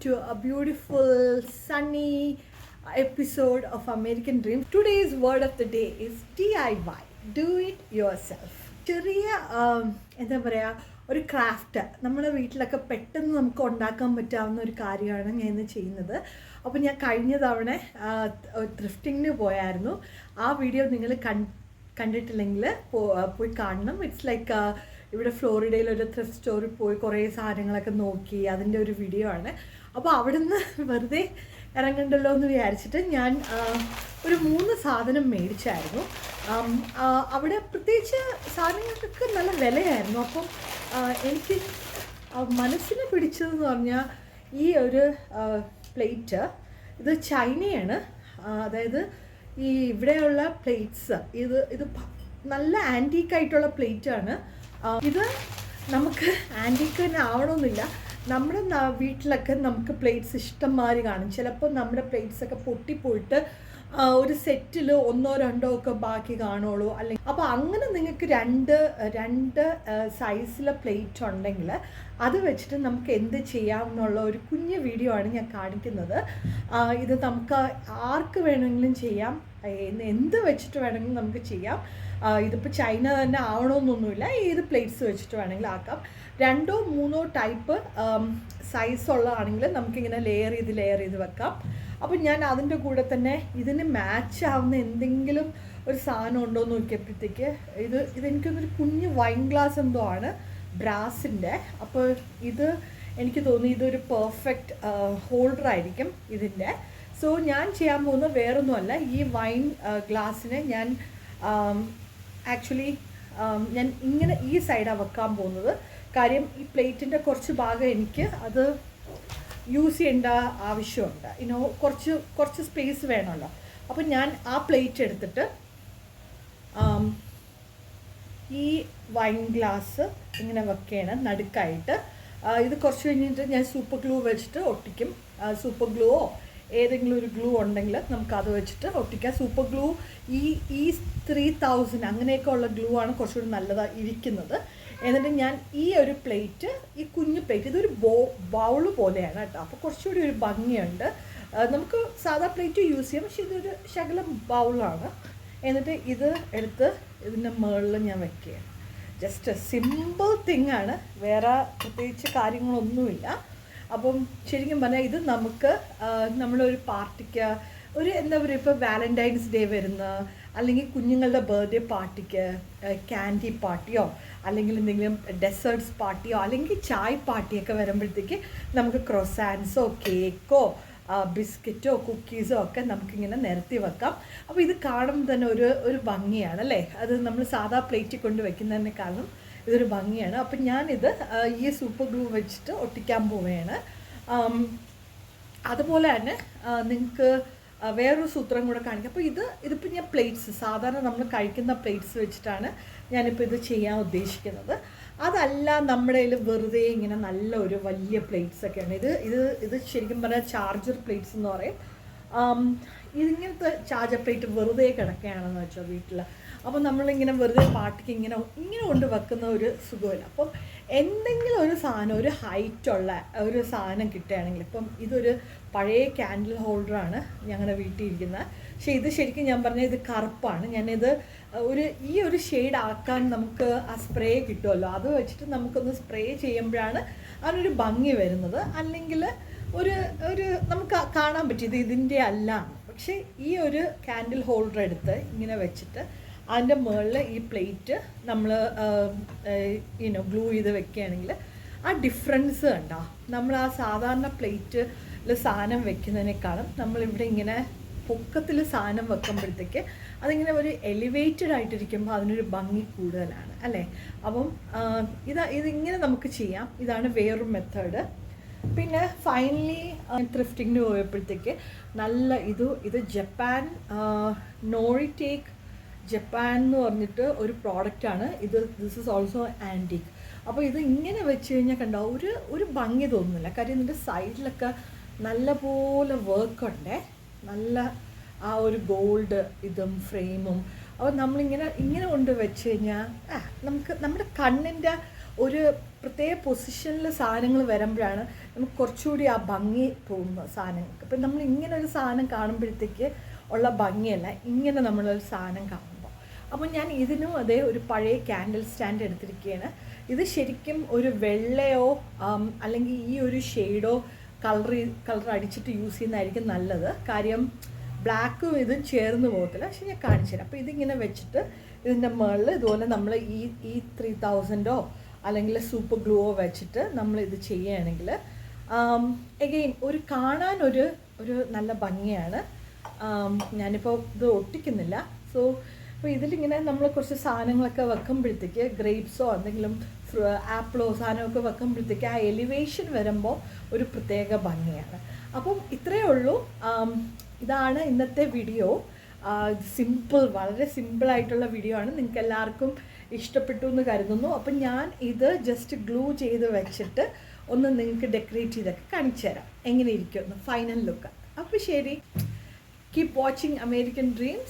to a beautiful sunny episode of American Dream. Today's word of the day is DIY. Do it yourself. ചെറിയ എന്താ പറയുക ഒരു craft നമ്മുടെ വീട്ടിലൊക്കെ പെട്ടെന്ന് നമുക്ക് ഉണ്ടാക്കാൻ പറ്റാവുന്ന ഒരു കാര്യമാണ് ഞാൻ ഇന്ന് ചെയ്യുന്നത് അപ്പോൾ ഞാൻ കഴിഞ്ഞ തവണ ത്രിഫ്റ്റിങ്ങിന് പോയായിരുന്നു ആ വീഡിയോ നിങ്ങൾ കണ്ടിട്ടില്ലെങ്കിൽ പോയി കാണണം ഇറ്റ്സ് ലൈക്ക് ഇവിടെ ഫ്ലോറിഡയിൽ ഒരു ത്രിഫ്റ്റ് സ്റ്റോറിൽ പോയി കുറേ സാധനങ്ങളൊക്കെ നോക്കി അതിന്റെ ഒരു വീഡിയോ ആണ്. അപ്പോൾ അവിടുന്ന് വെറുതെ ഇറങ്ങണ്ടല്ലോ എന്ന് വിചാരിച്ചിട്ട് ഞാൻ ഒരു മൂന്ന് സാധനം മേടിച്ചായിരുന്നു. അവിടെ പ്രത്യേകിച്ച് സാധനങ്ങൾക്കൊക്കെ നല്ല വിലയായിരുന്നു. അപ്പം എനിക്ക് മനസ്സിന് പിടിച്ചതെന്ന് പറഞ്ഞാൽ ഈ ഒരു പ്ലേറ്റ് ഇത് ചൈനയാണ്. അതായത് ഈ ഇവിടെയുള്ള പ്ലേറ്റ്സ് ഇത് ഇത് നല്ല ആന്റീക്കായിട്ടുള്ള പ്ലേറ്റാണ് ഇത് നമുക്ക് ആന്റീക്ക് തന്നെ ആവണമെന്നില്ല. നമ്മുടെ വീട്ടിലൊക്കെ നമുക്ക് പ്ലേറ്റ്സ് ഇഷ്ടം മാറി കാണും. ചിലപ്പോൾ നമ്മുടെ പ്ലേറ്റ്സ് ഒക്കെ പൊട്ടിപ്പോയിട്ട് ഒരു സെറ്റിൽ ഒന്നോ രണ്ടോ ഒക്കെ ബാക്കി കാണുള്ളൂ. അല്ലെങ്കിൽ അപ്പോൾ അങ്ങനെ നിങ്ങൾക്ക് രണ്ട് രണ്ട് സൈസിലെ പ്ലേറ്റ് ഉണ്ടെങ്കിൽ അത് വെച്ചിട്ട് നമുക്ക് എന്ത് ചെയ്യാം എന്നുള്ള ഒരു കുഞ്ഞു വീഡിയോ ആണ് ഞാൻ കാണിക്കുന്നത്. ഇത് നമുക്ക് ആർക്ക് വേണമെങ്കിലും ചെയ്യാം. എന്ത് വെച്ചിട്ട് വേണമെങ്കിലും നമുക്ക് ചെയ്യാം. ഇതിപ്പോൾ ചൈന തന്നെ ആവണമെന്നൊന്നുമില്ല ഏത് പ്ലേറ്റ്സ് വെച്ചിട്ട് വേണമെങ്കിൽ ആക്കാം. രണ്ടോ മൂന്നോ ടൈപ്പ് സൈസ് ഉള്ളതാണെങ്കിൽ നമുക്കിങ്ങനെ ലെയർ ചെയ്ത് ലെയർ ചെയ്ത് വെക്കാം. അപ്പം ഞാൻ അതിന്റെ കൂടെ തന്നെ ഇതിന് മാച്ച് ആവുന്ന എന്തെങ്കിലും ഒരു സാധനം ഉണ്ടോ എന്ന് നോക്കിയപ്പോഴത്തേക്ക് ഇത് ഇതെനിക്കൊന്നൊരു കുഞ്ഞ് വൈൻ ഗ്ലാസ് എന്തോ ആണ്. ബ്രാസിന്റെ അപ്പോൾ ഇത് എനിക്ക് തോന്നി ഇതൊരു പെർഫെക്റ്റ് ഹോൾഡർ ആയിരിക്കും ഇതിന്റെ സോ ഞാൻ ചെയ്യാൻ പോകുന്നത് വേറൊന്നുമല്ല. ഈ വൈൻ ഗ്ലാസ്സിനെ ഞാൻ ആക്ച്വലി ഞാൻ ഇങ്ങനെ ഈ സൈഡാണ് വെക്കാൻ പോകുന്നത്. കാര്യം ഈ പ്ലേറ്റിന്റെ കുറച്ച് ഭാഗം എനിക്ക് അത് യൂസ് ചെയ്യേണ്ട ആവശ്യമുണ്ട്. ഇനോ കുറച്ച് കുറച്ച് സ്പേസ് വേണമല്ലോ. അപ്പം ഞാൻ ആ പ്ലേറ്റ് എടുത്തിട്ട് ആം, ഈ വൈൻ ഗ്ലാസ് ഇങ്ങനെ വെക്കുകയാണ് നടുക്കായിട്ട്. ഇത് കുറച്ച് കഴിഞ്ഞിട്ട് ഞാൻ സൂപ്പർ ഗ്ലൂ വെച്ചിട്ട് ഒട്ടിക്കും. സൂപ്പർ ഗ്ലൂവോ ഏതെങ്കിലും ഒരു ഗ്ലൂ ഉണ്ടെങ്കിൽ നമുക്ക് അത് വെച്ചിട്ട് ഒട്ടിക്കാം. സൂപ്പർ ഗ്ലൂ ഈ ഈ ത്രീ തൗസൻഡ് അങ്ങനെയൊക്കെ ഉള്ള ഗ്ലൂ ആണ് കുറച്ചുകൂടി നല്ലതാണ് ഇരിക്കുന്നത്. എന്നിട്ട് ഞാൻ ഈ ഒരു പ്ലേറ്റ് ഈ കുഞ്ഞു പ്ലേറ്റ് ഇതൊരു ബോ ബൗൾ പോലെയാണ് കേട്ടോ. അപ്പോൾ കുറച്ചുകൂടി ഒരു ഭംഗിയുണ്ട്. നമുക്ക് സാധാ പ്ലേറ്റ് യൂസ് ചെയ്യാം. പക്ഷേ ഇതൊരു ശകലം ബൗളാണ് എന്നിട്ട് ഇത് എടുത്ത് ഇതിന്റെ മുകളിൽ ഞാൻ വെക്കുകയാണ്. ജസ്റ്റ് സിമ്പിൾ തിങ്ങാണ് വേറെ പ്രത്യേകിച്ച് കാര്യങ്ങളൊന്നുമില്ല. അപ്പം ശരിക്കും പറഞ്ഞാൽ ഇത് നമുക്ക് നമ്മളൊരു പാർട്ടിക്ക് ഒരു എന്താ പറയുക ഇപ്പോൾ വാലന്റൈൻസ് ഡേ വരുന്ന അല്ലെങ്കിൽ കുഞ്ഞുങ്ങളുടെ ബർത്ത്ഡേ പാർട്ടിക്ക് ക്യാൻഡി പാർട്ടിയോ അല്ലെങ്കിൽ എന്തെങ്കിലും ഡെസേർട്സ് പാർട്ടിയോ അല്ലെങ്കിൽ ചായ് പാർട്ടിയൊക്കെ വരുമ്പോഴത്തേക്ക് നമുക്ക് ക്രൊസാൻസോ കേക്കോ ബിസ്ക്കറ്റോ കുക്കീസോ ഒക്കെ നമുക്കിങ്ങനെ നിരത്തി വെക്കാം. അപ്പോൾ ഇത് കാണുമ്പോൾ തന്നെ ഒരു ഒരു ഭംഗിയാണ് അല്ലേ? അത് നമ്മൾ സാധാ പ്ലേറ്റിൽ കൊണ്ട് വെക്കുന്നതിനേക്കാളും ഇതൊരു ഭംഗിയാണ്. അപ്പം ഞാനിത് ഈ സൂപ്പർ ഗ്ലൂ വെച്ചിട്ട് ഒട്ടിക്കാൻ പോവുകയാണ്. അതുപോലെ തന്നെ നിങ്ങൾക്ക് വേറൊരു സൂത്രം കൂടെ കാണിക്കാം. അപ്പോൾ ഇത് ഇതിപ്പോൾ ഞാൻ പ്ലേറ്റ്സ് സാധാരണ നമ്മൾ കഴിക്കുന്ന പ്ലേറ്റ്സ് വെച്ചിട്ടാണ് ഞാനിപ്പോൾ ഇത് ചെയ്യാൻ ഉദ്ദേശിക്കുന്നത്. അതല്ല നമ്മുടെ കയ്യിൽ വെറുതെ ഇങ്ങനെ നല്ല ഒരു വലിയ പ്ലേറ്റ്സ് ഒക്കെയാണ്. ഇത് ഇത് ഇത് ശരിക്കും പറഞ്ഞാൽ ചാർജർ പ്ലേറ്റ്സ് എന്ന് പറയും. ഇതിങ്ങനത്തെ ചാർജർ പ്ലേറ്റ് വെറുതെ കിടക്കുകയാണെന്ന് വെച്ചോ വീട്ടിൽ അപ്പോൾ നമ്മളിങ്ങനെ വെറുതെ പാട്ടിക്ക് ഇങ്ങനെ ഇങ്ങനെ കൊണ്ട് വെക്കുന്ന ഒരു സുഖമില്ല. അപ്പം എന്തെങ്കിലും ഒരു സാധനം ഒരു ഹൈറ്റുള്ള ഒരു സാധനം കിട്ടുകയാണെങ്കിൽ ഇപ്പം ഇതൊരു പഴയ ക്യാൻഡിൽ ഹോൾഡറാണ് ഞങ്ങളുടെ വീട്ടിൽ ഇരിക്കുന്നത് പക്ഷേ ഇത് ശരിക്കും ഞാൻ പറഞ്ഞ ഇത് കറുപ്പാണ്. ഞാനിത് ഒരു ഈ ഒരു ഷെയ്ഡ് ആക്കാൻ നമുക്ക് ആ സ്പ്രേ കിട്ടുമല്ലോ അത് വെച്ചിട്ട് നമുക്കൊന്ന് സ്പ്രേ ചെയ്യുമ്പോഴാണ് അതിനൊരു ഭംഗി വരുന്നത്. അല്ലെങ്കിൽ ഒരു ഒരു നമുക്ക് കാണാൻ പറ്റും ഇത് ഇതിന്റെ അല്ല. പക്ഷേ ഈ ഒരു കാൻഡിൽ ഹോൾഡർ എടുത്ത് ഇങ്ങനെ വെച്ചിട്ട് അതിന്റെ മുകളിൽ ഈ പ്ലേറ്റ് നമ്മൾ യുനോ ഗ്ലൂ ചെയ്ത് വെക്കുകയാണെങ്കിൽ ആ ഡിഫറൻസ് കണ്ടോ? നമ്മൾ ആ സാധാരണ പ്ലേറ്റിൽ സാധനം വെക്കുന്നതിനേക്കാളും നമ്മളിവിടെ ഇങ്ങനെ പൊക്കത്തിൽ സാധനം വെക്കുമ്പോഴത്തേക്ക് അതിങ്ങനെ ഒരു എലിവേറ്റഡ് ആയിട്ടിരിക്കുമ്പോൾ അതിനൊരു ഭംഗി കൂടുതലാണ് അല്ലേ? അപ്പം ഇതാ ഇതിങ്ങനെ നമുക്ക് ചെയ്യാം. ഇതാണ് വേറൊരു മെത്തേഡ് പിന്നെ ഫൈനലി ത്രിഫ്റ്റിങ്ങിന് പോയപ്പോഴത്തേക്ക് നല്ല ഇത് ഇത് ജപ്പാൻ നോറിറ്റേക്ക് ജപ്പാൻ എന്ന് പറഞ്ഞിട്ട് ഒരു പ്രോഡക്റ്റാണ് ഇത് ദിസ് ഇസ് ഓൾസോ ആന്റിക് അപ്പോൾ ഇത് ഇങ്ങനെ വെച്ച് കഴിഞ്ഞാൽ കണ്ടോ ഒരു ഒരു ഭംഗി തോന്നുന്നില്ല. കാര്യം ഇതിന്റെ സൈഡിലൊക്കെ നല്ലപോലെ വർക്ക് ഉണ്ടേ. നല്ല ആ ഒരു ഗോൾഡ് ഇതും ഫ്രെയിമും അപ്പോൾ നമ്മളിങ്ങനെ ഇങ്ങനെ കൊണ്ട് വെച്ച് കഴിഞ്ഞാൽ നമുക്ക് നമ്മുടെ കണ്ണിന്റെ ഒരു പ്രത്യേക പൊസിഷനിൽ സാധനങ്ങൾ വരുമ്പോഴാണ് നമുക്ക് കുറച്ചുകൂടി ആ ഭംഗി തോന്നുന്നത് സാധനങ്ങൾക്ക്. ഇപ്പം നമ്മൾ ഇങ്ങനെ ഒരു സാധനം കാണുമ്പോഴത്തേക്ക് ഉള്ള ഭംഗിയല്ല ഇങ്ങനെ നമ്മളൊരു സാധനം കാണുമ്പോൾ. അപ്പോൾ ഞാൻ ഇതിനും അതേ ഒരു പഴയ ക്യാൻഡിൽ സ്റ്റാൻഡ് എടുത്തിരിക്കുകയാണ്. ഇത് ശരിക്കും ഒരു വെള്ളയോ അല്ലെങ്കിൽ ഈ ഒരു ഷെയ്ഡോ കളർ കളർ അടിച്ചിട്ട് യൂസ് ചെയ്യുന്നതായിരിക്കും നല്ലത്. കാര്യം ബ്ലാക്കും ഇതും ചേർന്ന് പോകത്തില്ല. പക്ഷെ ഞാൻ കാണിച്ചു തരാം അപ്പോൾ ഇതിങ്ങനെ വെച്ചിട്ട് ഇതിന്റെ മുകളിൽ ഇതുപോലെ നമ്മൾ ഈ ഈ ത്രീ തൗസൻഡോ അല്ലെങ്കിൽ സൂപ്പർ ഗ്ലൂവോ വെച്ചിട്ട് നമ്മൾ ഇത് ചെയ്യുകയാണെങ്കിൽ എഗെയിൻ ഒരു കാണാൻ ഒരു ഒരു നല്ല ഭംഗിയാണ്. ഞാനിപ്പോൾ ഇത് ഒട്ടിക്കുന്നില്ല. സോ അപ്പോൾ ഇതിലിങ്ങനെ നമ്മൾ കുറച്ച് സാധനങ്ങളൊക്കെ വെക്കുമ്പോഴത്തേക്ക് ഗ്രേപ്സോ എന്തെങ്കിലും ആപ്പിളോ സാധനമൊക്കെ വെക്കുമ്പോഴത്തേക്ക് ആ എലിവേഷൻ വരുമ്പോൾ ഒരു പ്രത്യേക ഭംഗിയാണ്. അപ്പം ഇത്രയേ ഉള്ളൂ. ഇതാണ് ഇന്നത്തെ വീഡിയോ സിമ്പിൾ വളരെ സിമ്പിളായിട്ടുള്ള വീഡിയോ ആണ്. നിങ്ങൾക്ക് എല്ലാവർക്കും ഇഷ്ടപ്പെട്ടു എന്ന് കരുതുന്നു. അപ്പം ഞാൻ ഇത് ജസ്റ്റ് ഗ്ലൂ ചെയ്ത് വെച്ചിട്ട് ഒന്ന് നിങ്ങൾക്ക് ഡെക്കറേറ്റ് ചെയ്തൊക്കെ കാണിച്ചു തരാം. എങ്ങനെ ഇരിക്കുമെന്ന് ഫൈനൽ ലുക്ക് അപ്പോൾ ശരി. Keep watching American dreams